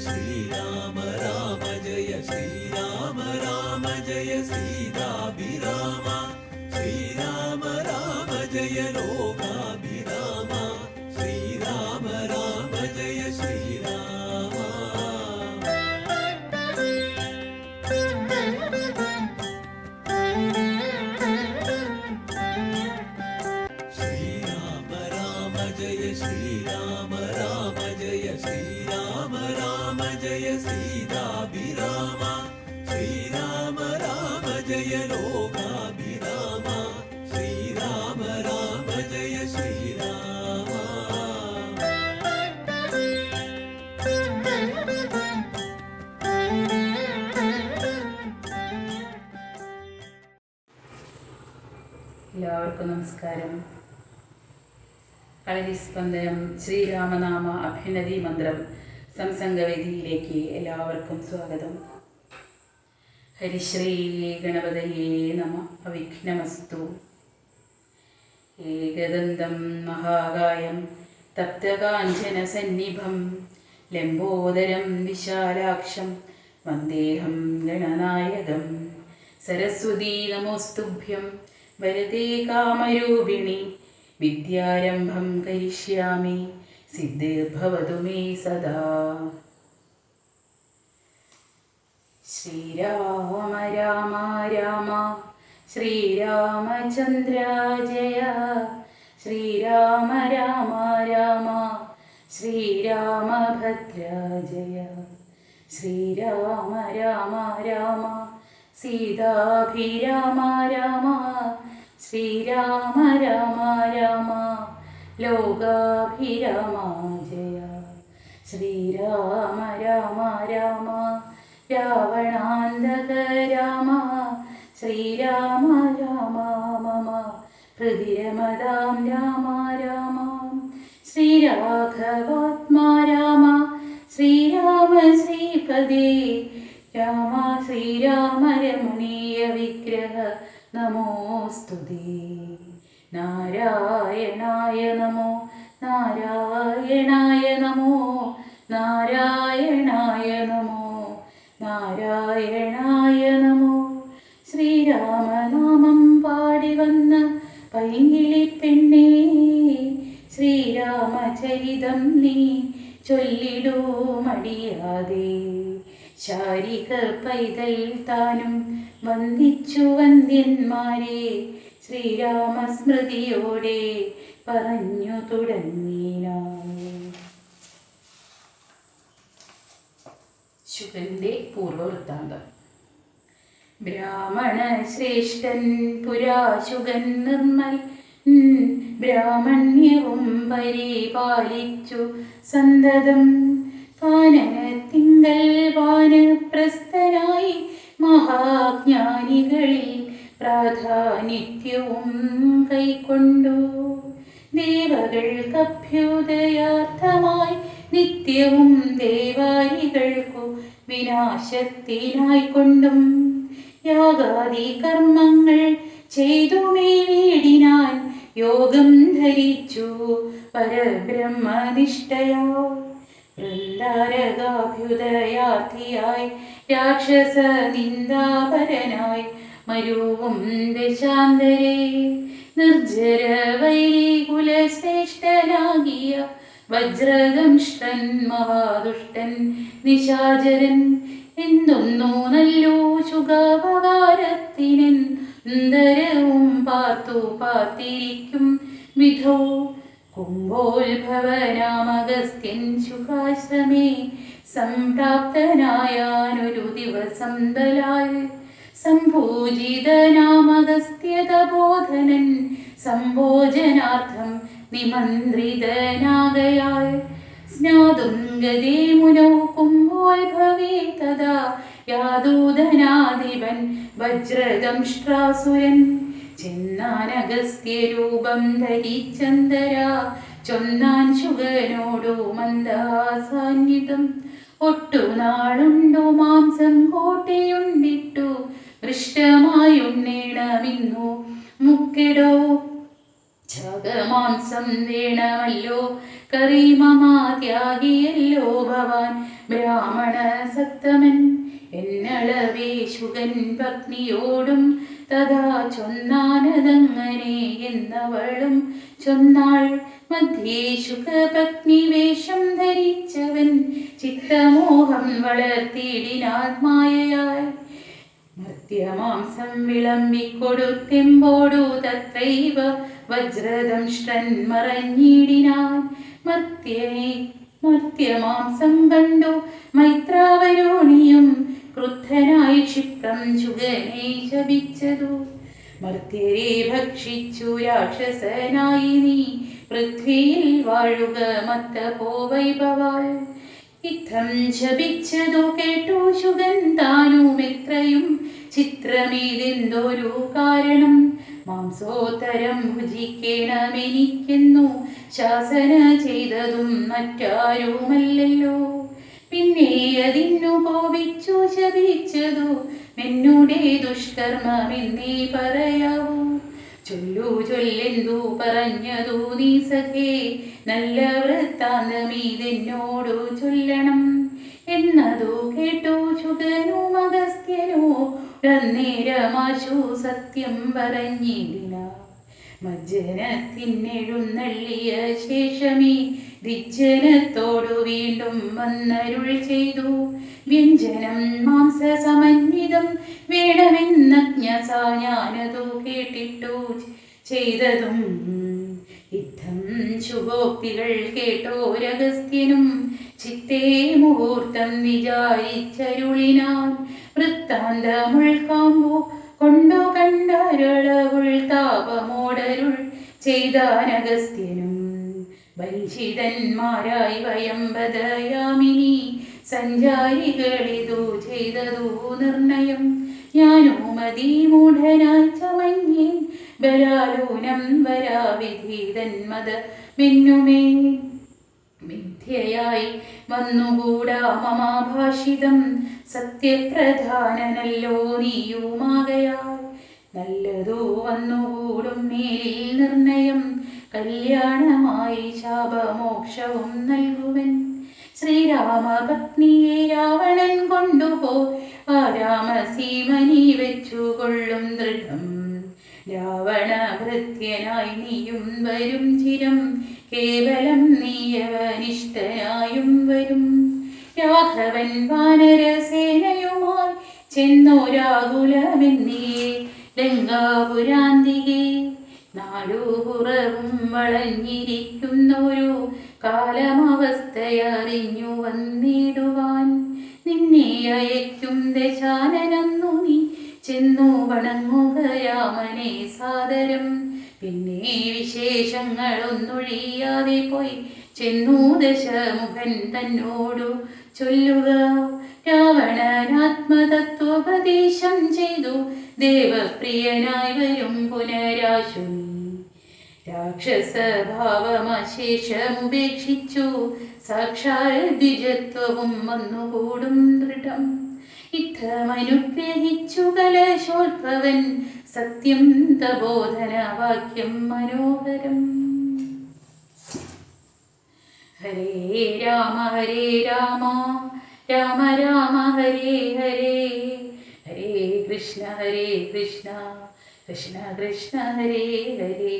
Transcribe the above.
ശ്രീരാമ രാമ ജയ ശ്രീരാമ രാമ ജയ സീതാഭിരാമ രാമ ജയ സീതാഭിരാമ ശ്രീരാമ രാമ ജയ ലോകാഭിരാമ ശ്രീരാമ രാമ ജയ ശ്രീരാമ എല്ലാവർക്കും നമസ്കാരം. കളരിസ്പന്ദനം ശ്രീരാമനാമ അഭ്യുന്നതി മന്ത്രം സംസംഗവേദിയിലേക്ക് എല്ലാവർക്കും സ്വാഗതം. ഹരിശ്രീ ഗണപതയേ നമ അവിഘ്നമസ്തു. ഏകദന്തം മഹാകായം തപ്തകാഞ്ചനസന്നിഭം ലംബോദരം വിശാലാക്ഷം വന്ദേഹം ഗണനായകം. സരസ്വതീ നമോസ്തുഭ്യം വരതേ കാമരൂപിണി വിദ്യാരംഭം കരിഷ്യാമി സിദ്ധിർഭവതു മേ സദാ ശ്രീരാമ രാമ രാമ ശ്രീരാമചന്ദ്ര ജയ ശ്രീരാമ രാമ രാമ ശ്രീരാമഭദ്ര ജയ ശ്രീരാമ രാമ രാമ സീതാഭിരാമ രാമ ശ്രീരാമ രാമ രാമ ലോകാഭിരാമ ജയ ശ്രീരാമ രാമ രാമ രാവണാന്തക രാമ ശ്രീരാമ രാമ മമ ഹൃദിരമതാം രാമ രാമ ശ്രീരാഘവാത്മാ രാമ ശ്രീരാമ ശ്രീപദേ രാമ ശ്രീരാമ രമണീയ വിഗ്രഹ നമോസ്തുതേ നാരായണായ നമോ നാരായണായ നമോ നാരായണായ നമോ നാരായണായ നമോ. ശ്രീരാമനാമം പാടി വന്ന പൈങ്കിളി പെണ്ണേ ശ്രീരാമചരിതം നീ ചൊല്ലിടൂ മടിയാതെ. ശാരിക പൈതൽ താനും വന്ദിച്ചു വന്ദ്യന്മാരെ ശ്രീരാമസ്മൃതിയോടെ പറഞ്ഞു തുടങ്ങിനാൻ ശുഭന്റെ പൂർവവൃത്താന്തം ബ്രാഹ്മണ ശ്രേഷ്ഠൻ പുരാശുഗൻ നിർമ്മൽ. ബ്രാഹ്മണ്യവും പരിപാലിച്ചു സന്തതം. കാനനത്തിങ്കൽ വാനപ്രസ്ഥനായി മഹാജ്ഞാനികളിൽ പ്രാധാനിത്യവും കൈക്കൊണ്ടു. ദേവകൾക്കഭ്യുദയാർത്ഥമായി നിത്യവും ദേവാരികൾക്കു വിനാശത്തിനായിക്കൊണ്ടും യാഗാദി കർമ്മങ്ങൾ ചെയ്തുമേ വീടിനാൻ യോഗം ധരിച്ചു പരബ്രഹ്മനിഷ്ഠയാ വൃന്ദാരകാഭ്യുദയാർത്ഥിയായി രാക്ഷസ നിന്ദാപരനായി മരുവും ദശാന്തരെ. നിർജര വൈകുലശ്രേഷ്ഠനാകിയ വജ്രദംഷ്ടൻ മഹാദുഷ്ടൻ നിശാചരൻ. എന്തൊന്നോ നല്ലോ ശുഖാപകാരത്തിനെന്തരവും പാർത്തു പാർത്തിരിക്കും വിധോ. കുംഭോത്ഭവനാമഗസ്ത്യൻ ശുഖാശ്രമേ സംപ്രാപ്തനായാനൊരു ദിവസം ബലാൽ. സംഭൂജിതനാമഗസ്ത്യതബോധനൻ സംഭോജനാർത്ഥം നിമന്ത്രിതനാകയാൽ. സ്നാതും മുനോ കുംഭോത്ഭവേ തഥാ. യാദൂതനാധിപൻ വജ്രദംഷ്ട്രാസുരൻ ചെന്നാനഗസ്ത്യരൂപം ധരിച്ചന്തര. ചൊന്നാൻ ശുഗനോടു മന്ദാസാന്നിധം ഒട്ടുനാളുണ്ടോ മാംസം കോട്ടയുണ്ടിട്ടു. പൃഷ്ടമായുണ്ണേണമിന്നു മുക്കിടോ. ജഗമാംസം വേണമല്ലോ. കറീമമാത്യാഗിയല്ലോ ത്യാഗിയല്ലോ ഭവാൻ. ബ്രാഹ്മണ സത്തമൻ എന്നളവേശുകൻ പത്നിയോടും തഥാ ചൊന്നാനതങ്ങനെ എന്നവളും ചൊന്നാൾ മധ്യേ ശുഖപത്നി വേഷം ധരിച്ചവൻ ചിത്തമോഹം വളർത്തിയിടിനാത്മായയായി മർത്യമാംസം വിളമ്പിക്കൊടുത്തെമ്പോടു തത്രൈവ വജ്രദംഷ്ടൻ മറഞ്ഞിടിനാൻ. മർത്യനെ മർത്യമാംസം കണ്ടു മൈത്രാവരോണിയും ക്രുദ്ധനായി ക്ഷിപ്രം ചുഗനെ ശപിച്ചതു. മർത്യരെ ഭക്ഷിച്ചു രാക്ഷസനായി നീ പൃഥ്വിയിൽ വാഴുക മത്ത പോവൈഭവാൽ ഇത്തം കേട്ടു ശുഗൻ താനും എത്രയും ചിത്രമേതെന്തൊരു കാരണം. മാംസോത്തരം ഭുജിക്കണമെനിക്കെന്നു ശാസന ചെയ്തതും മറ്റാരുമല്ലല്ലോ. പിന്നെ അതിന്നു കോപിച്ചു ശപിച്ചതു എന്നുടെ ദുഷ്കർമ്മമെന്നേ പറയാവൂ. ചൊല്ലു ചൊല്ലെന്തു പറഞ്ഞതു നീ സഖേ. നല്ല വൃത്താന്തമീതെന്നോടു ചൊല്ലണം. എന്നതു കേട്ടു ചുകനു അഗസ്ത്യനോ നേരമാശു സത്യം പറഞ്ഞില്ല മജ്ജനത്തിനെഴുന്നള്ളിയ ശേഷമേ ദിജ്ജനത്തോടു വീണ്ടും വന്നരുൾ ചെയ്തു. വ്യഞ്ജനം മാംസസമന്വിതം വേണമെന്നജ്ഞസ ഞാനതു കേട്ടിട്ടു ചെയ്തതും. ഇത്തം ശുഭോക്തികൾ കേട്ടോ രഹസ്യനും ചിത്തേ മുഹൂർത്തം വിചാരിച്ചരുളിനാൻ വൃത്താന്തമുൾക്കാമ്പു കൊണ്ടോ കണ്ടരളവുൾ താപമോടരുൾ ചെയ്താനഗസ്ത്യനും വഞ്ചിതന്മാരായി വയമ്പതയാമിനി സഞ്ചാരികളിതു ചെയ്തതു നിർണയം. ഞാനോ മതിമൂഢനായി ചമഞ്ഞി ബലാലൂനം വരാവിധീതന്മത മിന്നുമേ. മിഥ്യയായി വന്നുകൂടാ മമാഭാഷിതം. സത്യപ്രധാനനല്ലോ നീയുമാകയാൽ. നല്ലതോ വന്നുകൂടും മേലിൽ നിർണയം. കല്യാണമായി ശാപമോക്ഷവും നൽകുവൻ. ശ്രീരാമപത്നിയെ രാവണൻ കൊണ്ടുപോ. ആ രാമസീമനി വെച്ചുകൊള്ളും ദൃഢം. രാവണ ഭൃത്യനായി നീയും വരും ചിരം. കേവലം നീയവനിഷ്ഠനായും വരും. രാഘവൻ വാനരസേനയുമായി ചെന്നോരാകുലമെന്നിയെ. ലങ്കാപുരാന്തികെ നാലുപുറവും വളഞ്ഞിരിക്കുന്നൊരു കാലമവസ്ഥയറിഞ്ഞു വന്നിടുവാൻ നിന്നെ അയക്കും ദശാനനന്നു നീ. ചെന്നു വണങ്ങുക രാമനെ സാദരം. പിന്നെ വിശേഷങ്ങളൊന്നൊഴിയാതെ പോയി. ചെന്നു ദശമുഖൻ തന്നോടു ചൊല്ലുക. രാവണനാത്മതത്വോപദേശം ചെയ്തു. ദേവപ്രിയനായി വരും പുനരാശു രാക്ഷസഭാവമശേഷമുപേക്ഷിച്ചു സാക്ഷാൽ ദ്വിജത്വവും വന്നുകൂടും ദൃഢം. ഇത്തമനുഗ്രഹിച്ചു കലശോത്ഭവൻ സത്യം തബോധന വാക്യം മനോഹരം. ഹരേ രാമ ഹരേ രാമ രാമ രാമ ഹരേ ഹരേ. ഹരേ കൃഷ്ണ ഹരേ കൃഷ്ണ. കൃഷ്ണ കൃഷ്ണ ഹരേ ഹരേ.